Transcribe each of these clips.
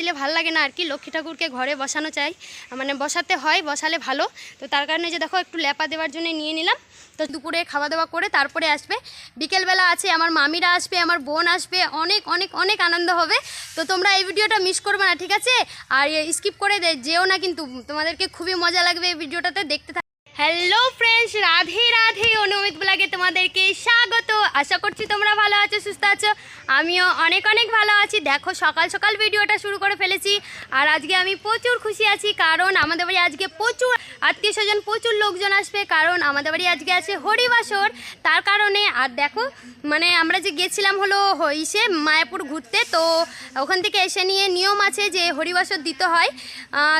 দিলে ভালো লাগে না আর কি। লক্ষ্মী ঠাকুরকে ঘরে বসানো চাই। মানে বসাতে হয়, বসালে ভালো। তো তার কারণে যে দেখো একটু ল্যাপা দেওয়ার জন্য নিয়ে নিলাম। তো দুপুরে খাওয়া দাওয়া করে তারপরে আসবে। বিকেলবেলা আছে, আমার মামিরা আসবে, আমার বোন আসবে। অনেক অনেক অনেক আনন্দ হবে। তো তোমরা এই ভিডিওটা মিস করবে না, ঠিক আছে? আর স্কিপ করে দে, যেও না কিন্তু। তোমাদেরকে খুবই মজা লাগবে এই ভিডিওটাতে দেখতে থাক হ্যালো ফ্রেন্ডস রাধে রাধে অনুমিত ব্লগে তোমাদেরকে স্বাগত। আশা করছি তোমরা ভালো আছো, সুস্থ আছো। আমিও অনেক অনেক ভালো আছি। দেখো, সকাল সকাল ভিডিওটা শুরু করে ফেলেছি। আর আজকে আমি প্রচুর খুশি আছি, কারণ আমাদের বাড়ি আজকে প্রচুর আত্মীয় স্বজন প্রচুর লোকজন আসবে, কারণ আমাদের বাড়ি আজকে আছে হরিবাসর। তার কারণে, আর দেখো মানে আমরা যে গেছিলাম হলো হ- ইসে মায়াপুর ঘুরতে, তো ওখান থেকে এসে নিয়ে নিয়ম আছে যে হরিবাসর দিতে হয়।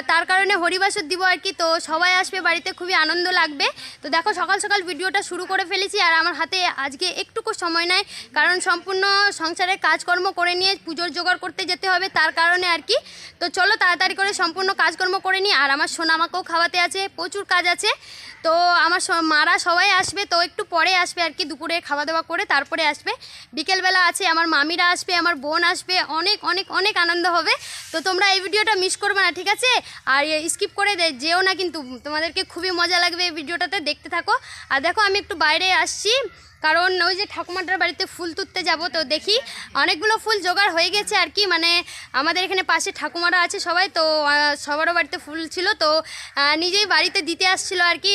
তার কারণে হরিবাসর দিব আর কি, তো সবাই আসবে, বাড়িতে খুবই আনন্দ লাগবে। তো দেখো, সকাল সকাল ভিডিওটা শুরু করে ফেলেছি। আর আমার হাতে আজকে একটুকু সময় নাই। কারণ সম্পূর্ণ সংসারের কাজকর্ম করে নিয়ে পুজোর জোগাড় করতে যেতে হবে তার কারণে আর কি। তো চলো তাড়াতাড়ি করে সম্পূর্ণ কাজকর্ম করে নিই। আর আমার সোনামাকেও খাওয়াতে আছে, প্রচুর কাজ আছে। তো আমার মারা সবাই আসবে, তো একটু পরে আসবে আর কি, দুপুরে খাওয়া দাওয়া করে তারপরে আসবে। বিকেলবেলা আছে, আমার মামিরা আসবে, আমার বোন আসবে, অনেক অনেক অনেক আনন্দ হবে। তো তোমরা এই ভিডিওটা মিস করবে না, ঠিক আছে? আর স্কিপ করে দে, যেও না কিন্তু। তোমাদেরকে খুবই মজা লাগবে এই ভিডিওটাতে, দেখতে থাকো। আর দেখো, আমি একটু বাইরে আসছি sim. কারণ ওই যে ঠাকুমাটার বাড়িতে ফুল তুলতে যাব, তো দেখি অনেকগুলো ফুল জোগাড় হয়ে গেছে আর কি। মানে আমাদের এখানে পাশে ঠাকুমারা আছে সবাই, তো সবারও বাড়িতে ফুল ছিল, তো নিজেই বাড়িতে দিতে আসছিল আর কি।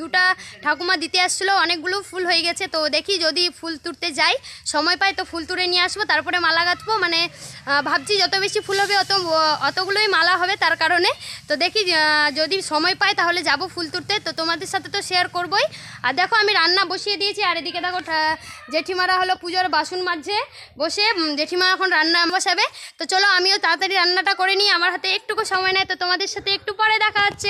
দুটা ঠাকুমা দিতে আসছিল, অনেকগুলো ফুল হয়ে গেছে, তো দেখি যদি ফুল তুলতে যাই, সময় পাই তো ফুল তুলে নিয়ে আসব, তারপরে মালা গাঁথবো। মানে ভাবছি যত বেশি ফুল হবে অত, অতগুলোই মালা হবে তার কারণে। তো দেখি যদি সময় পাই তাহলে যাব ফুল তুলতে, তো তোমাদের সাথে তো শেয়ার করবোই। আর দেখো আমি রান্না বসিয়ে দিয়েছি আর এদিকে দেখো জেঠিমারা হলো পুজোর বাসন মাঝে বসে জেঠিমা এখন রান্না বসাবে। তো চলো আমিও তাড়াতাড়ি রান্নাটা করে নিই, আমার হাতে একটুকু সময় নেয় তো তোমাদের সাথে একটু পরে দেখা হচ্ছে।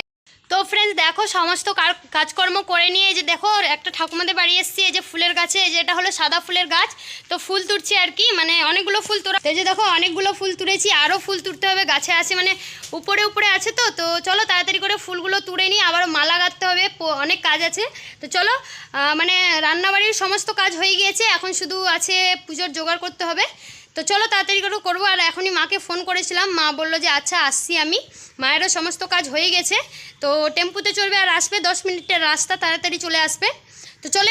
তো ফ্রেন্ডস দেখো সমস্ত কার- কাজকর্ম করে নিয়ে এই যে দেখো একটা ঠাকুমাদের বাড়ি এসেছি, এই যে ফুলের গাছে, এই যে এটা হলো সাদা ফুলের গাছ। তো ফুল তুলছি আর কি মানে অনেকগুলো ফুল তোরা এই যে দেখো, অনেকগুলো ফুল তুলেছি আরও ফুল তুলতে হবে, গাছে আছে মানে উপরে উপরে আছে তো তো চলো তাড়াতাড়ি করে ফুলগুলো তুলে নিই, আবার মালা গাঁথতে হবে অনেক কাজ আছে। তো চলো মানে রান্নাবাড়ির সমস্ত কাজ হয়ে গিয়েছে, এখন শুধু আছে পুজোর জোগাড় করতে হবে। তো চলো তাড়াতাড়ি করে করব। আর এখনই মাকে ফোন করেছিলাম। মা বলল যে আচ্ছা আসছি আমি। মায়েরও সমস্ত কাজ হয়ে গেছে। তো টেম্পুতে চলবে আর আসবে দশ মিনিটের রাস্তা, তাড়াতাড়ি চলে আসবে। তো চলে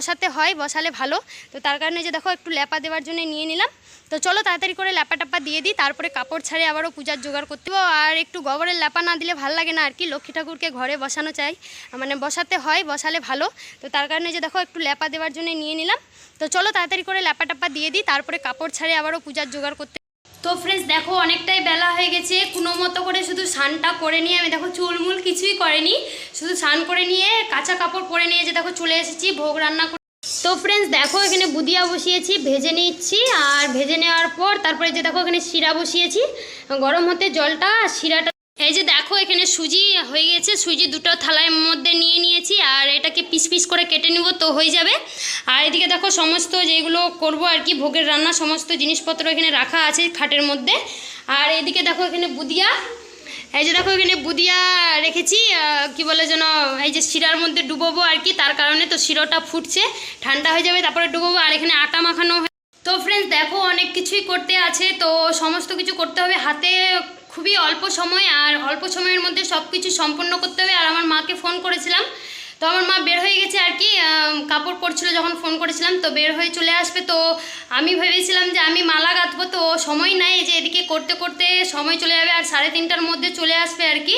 বসাতে হয়, বসালে ভালো। তো তার কারণে যে দেখো, একটু ল্যাপা দেওয়ার জন্য নিয়ে নিলাম। তো চলো তাড়াতাড়ি করে ল্যাপা টাপা দিয়ে দিই, তারপরে কাপড় ছাড়ে আবারও পূজার জোগাড় করতে আর একটু গোবরের ল্যাপা না দিলে ভালো লাগে না আর কি, লক্ষ্মী ঠাকুরকে ঘরে বসানো চাই। মানে বসাতে হয়, বসালে ভালো। তো তার কারণে যে দেখো, একটু ল্যাপা দেওয়ার জন্য নিয়ে নিলাম। তো চলো তাড়াতাড়ি করে ল্যাপা টাপা দিয়ে দিই, তারপরে কাপড় ছাড়ে আবারও পূজার জোগাড় করতে তো ফ্রেন্ডস দেখো অনেকটাই বেলা হয়ে গেছে। কোনো মতো করে শুধু স্নানটা করে নিয়ে আমি দেখো চুলমুল কিছুই করেনি। শুধু স্নান করে নিয়ে কাঁচা কাপড় পরে নিয়ে যে দেখো চলে এসেছি, ভোগ রান্না করে তো ফ্রেন্ডস দেখো এখানে বুদিয়া বসিয়েছি, ভেজে নিচ্ছি। আর ভেজে নেওয়ার পর তারপরে যে দেখো এখানে শিরা বসিয়েছি। গরম হতে জলটা, শিরাটা এই যে দেখো, এখানে সুজি হয়ে গেছে। সুজি দুটো থালার মধ্যে নিয়ে নিয়েছি, আর এটাকে পিস পিস করে কেটে নিব তো হয়ে যাবে। আর এদিকে দেখো, সমস্ত যেগুলো করব আর কি, ভোগের রান্না, সমস্ত জিনিসপত্র এখানে রাখা আছে খাটের মধ্যে। আর এদিকে দেখো, এখানে বুদিয়া। এই যে দেখো, এখানে বুদিয়া রেখেছি কি বলে যেন, এই যে শিরার মধ্যে ডুবোবো আর কি, তার কারণে তো শিরোটা ফুটছে, ঠান্ডা হয়ে যাবে, তারপরে ডুবোবো, আর এখানে আটা মাখানো তো ফ্রেন্ডস দেখো, অনেক কিছুই করতে আছে, তো সমস্ত কিছু করতে হবে, হাতে খুবই অল্প সময় আর অল্প সময়ের মধ্যে সব কিছু সম্পন্ন করতে হবে। আর আমার মাকে ফোন করেছিলাম। তো আমার মা বের হয়ে গেছে আর কি কাপড় পরছিল যখন ফোন করেছিলাম। তো বের হয়ে চলে আসবে। তো আমি ভেবেছিলাম যে আমি মালা গাঁথবো। তো সময় নাই যে এদিকে করতে করতে সময় চলে যাবে আর সাড়ে তিনটার মধ্যে চলে আসবে আর কি।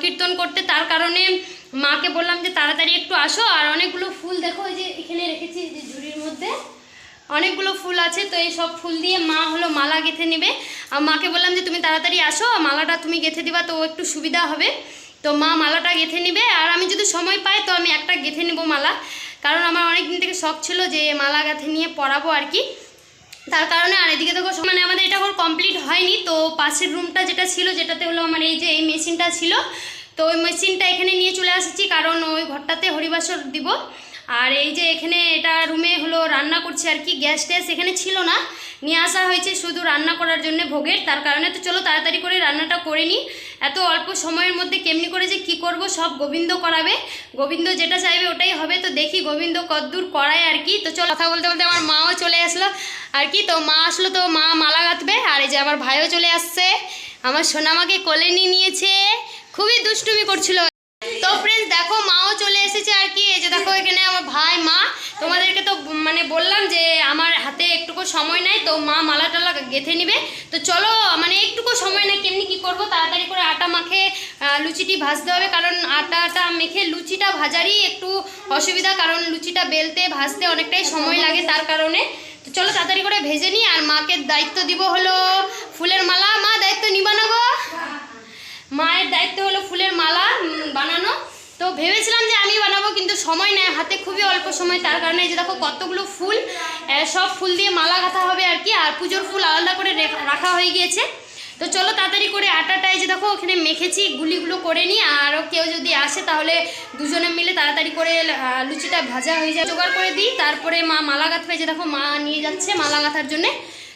কীর্তন করতে। তার কারণে মাকে বললাম যে তাড়াতাড়ি একটু আসো। আর অনেকগুলো ফুল দেখো যে এখানে রেখেছি যে ঝুড়ির মধ্যে। অনেকগুলো ফুল আছে, তো এই সব ফুল দিয়ে মা হলো মালা গেঁথে নেবে। আর মাকে বললাম যে, তুমি তাড়াতাড়ি আসো মালাটা তুমি গেঁথে দিবা, তো একটু সুবিধা হবে। তো মা মালাটা গেঁথে নেবে, আর আমি যদি সময় পাই, তো আমি একটা গেঁথে নেব মালা। কারণ আমার অনেক দিন থেকে শখ ছিল যে, মালা গাঁথে নিয়ে পরাবো আর কি। তার কারণে আর এদিকে দেখো মানে আমাদের এটা এখন কমপ্লিট হয়নি। তো পাশের রুমটা যেটা ছিল, যেটাতে হলো আমার এই যে, এই মেশিনটা ছিল, তো ওই মেশিনটা এখানে নিয়ে চলে এসেছি কারণ ওই ঘরটাতে হরিবাসর দিব। আর এই যে এখানে এটা রুমে হলো রান্না করছি আর কি, গ্যাস ট্যাস এখানে ছিল না। নিয়ে আসা হয়েছে শুধু রান্না করার জন্য ভোগের, তার কারণে তো চলো তাড়াতাড়ি করে রান্নাটা করে নিই। এত অল্প সময়ের মধ্যে কেমনি করে যে কি করব, সব গোবিন্দ করাবে। গোবিন্দ যেটা চাইবে ওটাই হবে, তো দেখি গোবিন্দ কদ্দূর করায় আর কি। তো চলো কথা বলতে বলতে আমার মাও চলে আসলো। আর কি, তো মা আসলো তো মা মালা গাঁথবে, আর এই যে আমার ভাইও চলে আসছে। আমার সোনামাকে কোলে নিয়ে নিয়েছে। খুবই দুষ্টুমি করছিল তো ফ্রেন্ডস দেখো মাও চলে এসেছে আর কি, এই যে দেখো এখানে আমার ভাই, মা। তোমাদেরকে তো মানে বললাম যে আমার হাতে একটুকু সময় নাই, তো মা মালা টালা গেঁথে নিবে। তো চলো মানে একটুকু সময় নাই কেমনি কি করব? তাড়াতাড়ি করে আটা মাখে লুচিটি ভাজতে হবে, কারণ আটাটা মেখে লুচিটা ভাজারই একটু অসুবিধা, কারণ লুচিটা বেলতে, ভাজতে অনেকটাই সময় লাগে তার কারণে। তো চলো, তাড়াতাড়ি করে ভেজে নিই, আর মাকে দায়িত্ব দিব হলো ফুলের মালা। মা, দায়িত্ব নিবা না গো? মায়ের দায়িত্ব হলো ফুলের মালা বানানো। তো ভেবেছিলাম যে সময় নেয় হাতে, খুবই অল্প সময়, তার কারণে এই যে দেখো কতগুলো ফুল সব ফুল দিয়ে মালা গাঁথা হবে আর কি, আর পুজোর ফুল আলাদা করে রেখা- হয়ে গিয়েছে। তো চলো তাড়াতাড়ি করে আটাটা এই যে দেখো ওখানে মেখেছি, গুলিগুলো করে নিই আরও কেউ যদি আসে তাহলে দুজনে মিলে তাড়াতাড়ি করে লুচিটা ভাজা হয়ে যায়, জোগাড় করে দিই। তারপরে মা মালা গাঁথবে, যে দেখো মা নিয়ে যাচ্ছে মালা গাঁথার জন্যে।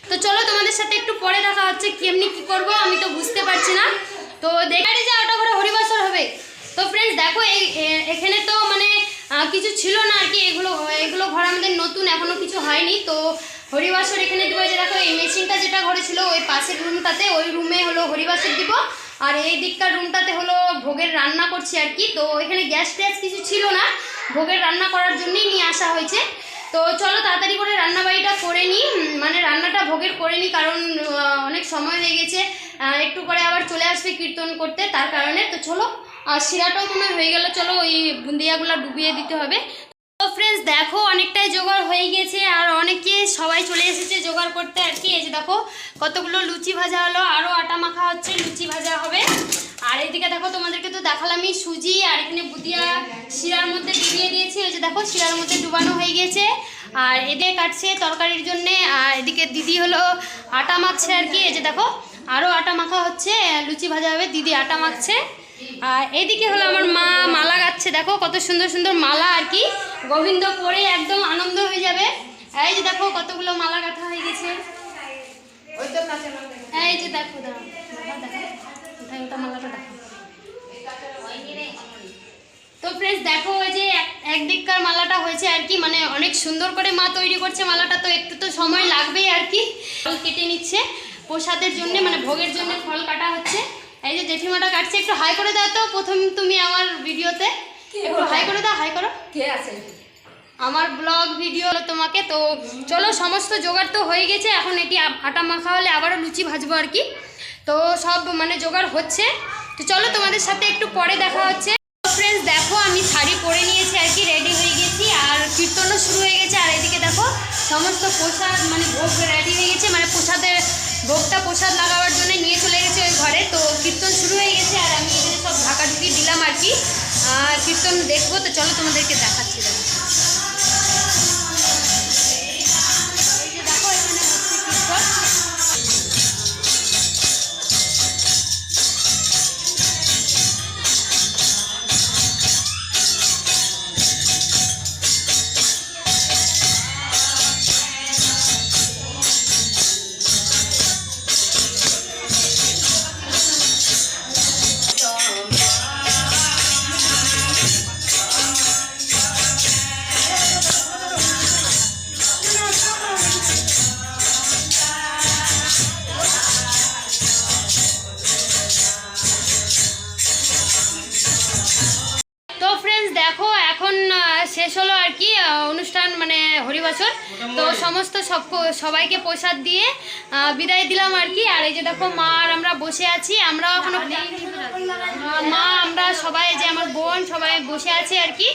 তো চলো তোমাদের সাথে একটু পরে দেখা হচ্ছে, কেমনি কি করব আমি তো বুঝতে পারছি না। তো দেখারি যা ওটা করে হরিবাসর হবে। তো ফ্রেন্ডস দেখো এই এখানে তো মানে কিছু ছিল না আর কি, এগুলো এগুলো ঘর আমাদের নতুন এখনও কিছু হয়নি। তো হরিবাসর এখানে দিব যে দেখো, এই মেশিনটা যেটা ঘরে ছিল, ওই পাশের রুমটাতে, ওই রুমে হলো হরিবাসর দিব। আর এই দিককার রুমটাতে হলো ভোগের রান্না করছি আর কি। তো এখানে গ্যাস ট্যাস কিছু ছিল না, ভোগের রান্না করার জন্যই নিয়ে আসা হয়েছে। তো চলো তাড়াতাড়ি করে রান্নাবাড়িটা করে নিই মানে রান্নাটা ভোগের করে নিই কারণ অনেক সময় হয়ে গেছে একটু করে আবার চলে আসবে কীর্তন করতে, তার কারণে। তো চলো আর শিরাটাও মনে হয় গেল। চলো ওই বুন্দিয়াগুলো ডুবিয়ে দিতে হবে। তো ফ্রেন্ডস দেখো অনেকটাই জোগাড় হয়ে গেছে আর অনেকে সবাই চলে এসেছে জোগাড় করতে আর কি। এই যে দেখো, কতগুলো লুচি ভাজা হলো আরও আটা মাখা হচ্ছে, লুচি ভাজা হবে। আর এদিকে দেখো, তোমাদেরকে তো দেখালামই সুজি আর এখানে বুদিয়া শিরার মধ্যে ডুবিয়ে দিয়েছি। ওই যে দেখো, শিরার মধ্যে ডুবানো হয়ে গেছে। আর এদিকে কাটছে তরকারির জন্যে আর এদিকে দিদি হলো আটা মাখছে আর কি। এই যে দেখো আরও আটা মাখা হচ্ছে, লুচি ভাজা হবে, দিদি আটা মাখছে। আর এদিকে হলো আমার মা মালা গাচ্ছে। দেখো কত সুন্দর সুন্দর মালা আর কি। গোবিন্দ পরে একদম আনন্দ হয়ে যাবে। এই যে দেখো কতগুলো মালা গাঁথা হয়ে গেছে। এই যে দেখো তো ফ্রেন্ডস দেখো ওই যে এক- একদিককার মালাটা হয়েছে আর কি। মানে অনেক সুন্দর করে মা তৈরি করছে মালাটা, তো একটু তো সময় লাগবেই আর কি। ফল কেটে নিচ্ছে। প্রসাদের জন্য মানে ভোগের জন্য ফল কাটা হচ্ছে। এই যে জেঠিমাটা কাটছে একটু হাই করে দাও তো। প্রথম তুমি আমার ভিডিওতে। একটু হাই করে দাও হাই করো। কে আছে আমার ব্লগ ভিডিও হলো তোমাকে তো চলো সমস্ত জোগাড় তো হয়ে গেছে। এখন এটি আটা মাখা হলে আবারও লুচি ভাজবো আর কি। তো সব মানে জোগাড় হচ্ছে। তো চলো তোমাদের সাথে একটু পরে দেখা হচ্ছে। ফ্রেন্ডস দেখো আমি শাড়ি পরে নিয়েছি আর কি রেডি হয়ে গেছি। আর কীর্তনও শুরু হয়ে গেছে। আর এদিকে দেখো সমস্ত প্রসাদ মানে ভোগ রেডি হয়ে গেছে। মানে প্রসাদের ভোগটা প্রসাদ লাগাবার জন্য তো চলো তোমাদেরকে দেখাচ্ছি দেখো শেষ হলো আর কি অনুষ্ঠান মানে হরিবাসর তো সমস্ত সব সবাইকে প্রসাদ দিয়ে বিদায় দিলাম আর কি। আর এই যে দেখো মা আর আমরা বসে আছি আমরাও এখনও মা আমরা সবাই যে আমার বোন সবাই বসে আছি আর কি।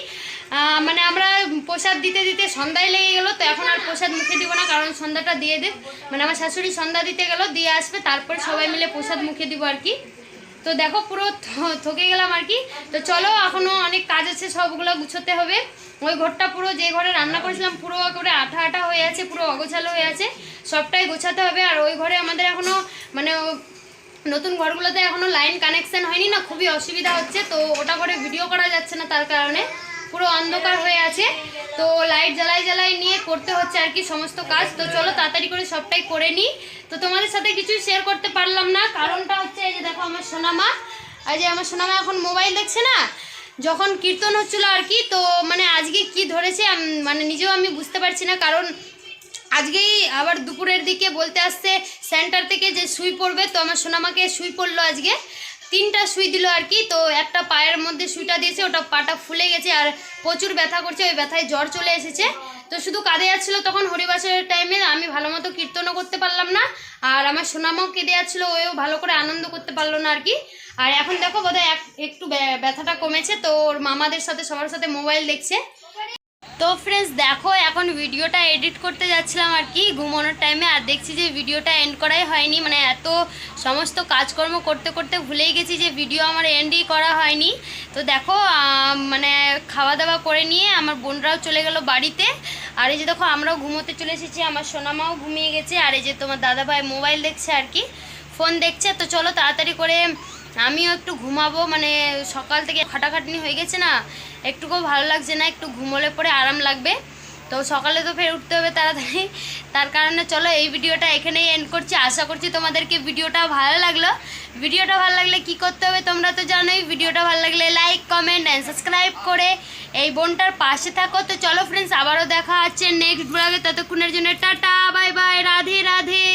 মানে আমরা প্রসাদ দিতে দিতে সন্ধ্যায় লেগে গেলো তো এখন আর প্রসাদ মুখে দিব না কারণ সন্ধ্যাটা দিয়ে দেব মানে আমার শাশুড়ি সন্ধ্যা দিতে গেলো দিয়ে আসবে তারপরে সবাই মিলে প্রসাদ মুখে দিব আর কি। তো দেখো পুরো থকে গেলাম আর কি। তো চলো এখনও অনেক কাজ আছে সবগুলো গুছোতে হবে। ওই ঘরটা পুরো যে ঘরে রান্না করেছিলাম, পুরো করে আঠা আঠা হয়ে আছে, পুরো অগোছালো হয়ে আছে। সবটাই গোছাতে হবে, আর ওই ঘরে আমাদের এখনও মানে নতুন ঘরগুলোতে এখনও লাইন কানেকশান হয়নি না, খুবই অসুবিধা হচ্ছে, তো ওটা করে ভিডিও করা যাচ্ছে না তার কারণে। পুরো অন্ধকার হয়ে আছে, তো লাইট জ্বালাই জ্বালাই নিয়ে করতে হচ্ছে আর কি সমস্ত কাজ। তো চলো তাড়াতাড়ি করে সবটাই করে নিই। তো তোমাদের সাথে কিছু শেয়ার করতে পারলাম না, কারণটা হচ্ছে এই যে দেখো আমার সোনামা। আর যে আমার সোনামা এখন মোবাইল দেখছে না? যখন কীর্তন হচ্ছিল আর কি, তো মানে আজকে কি ধরেছে মানে নিজেও আমি বুঝতে পারছি না, কারণ আজকেই আবার দুপুরের দিকে বলতে আসছে সেন্টার থেকে যে সুই পড়বে, তো আমার সোনামাকে সুই পড়ল আজকে। তিনটা সুই দিল আর কি, তো একটা পায়ের মধ্যে সুইটা দিয়েছে, ওটা পাটা ফুলে গেছে আর প্রচুর ব্যথা করছে, ওই ব্যথায় জ্বর চলে এসেছে। তো শুধু কাঁদে যাচ্ছিল তখন হরিবাসের টাইমে আমি ভালো মতো কীর্তনও করতে পারলাম না, আর আমার সোনামাও কেঁদে যাচ্ছিল ওও ভালো করে আনন্দ করতে পারল না আর কি। আর এখন দেখো বোধহয় এক- একটু ব্যা- ব্যথাটা কমেছে, তো ওর মামাদের সাথে, সবার সাথে মোবাইল দেখছে। তো ফ্রেন্ডস দেখো, এখন ভিডিওটা এডিট করতে যাচ্ছিলাম আর কি, ঘুমানোর টাইমে আর দেখছি যে ভিডিওটা এন্ড করাই হয়নি মানে এত সমস্ত কাজকর্ম করতে করতে ভুলেই গেছি যে ভিডিও আমার এন্ডই করা হয়নি। তো দেখো মানে খাওয়া দাওয়া করে নিয়ে আমার বোনরাও চলে গেল বাড়িতে। আর এই যে দেখো, আমরাও ঘুমোতে চলে এসেছি, আমার সোনামাও ঘুমিয়ে গেছে, আর এই যে তোমার দাদাভাই মোবাইল দেখছে আর কি ফোন দেখছে। তো চলো তাড়াতাড়ি করে আমিও একটু ঘুমাবো মানে সকাল থেকে খাটাখাটনি হয়ে গেছে না, একটুকুও ভালো লাগছে না, একটু ঘুমোলে পরে আরাম লাগবে। তো সকালে তো ফের উঠতে হবে তাড়াতাড়ি। তার কারণে চলো এই ভিডিওটা এখানেই এন্ড করছি। আশা করছি তোমাদেরকে ভিডিওটা ভালো লাগল। ভিডিওটা ভালো লাগলে কি করতে হবে তোমরা তো জানোই, ভিডিওটা ভালো লাগলে লাইক কমেন্ট অ্যান্ড সাবস্ক্রাইব করে এই বোনটার পাশে থাকো। তো চলো ফ্রেন্ডস আবারও দেখা হচ্ছে নেক্সট ব্লগে ততক্ষণের জন্য tata bye bye Radhe Radhe.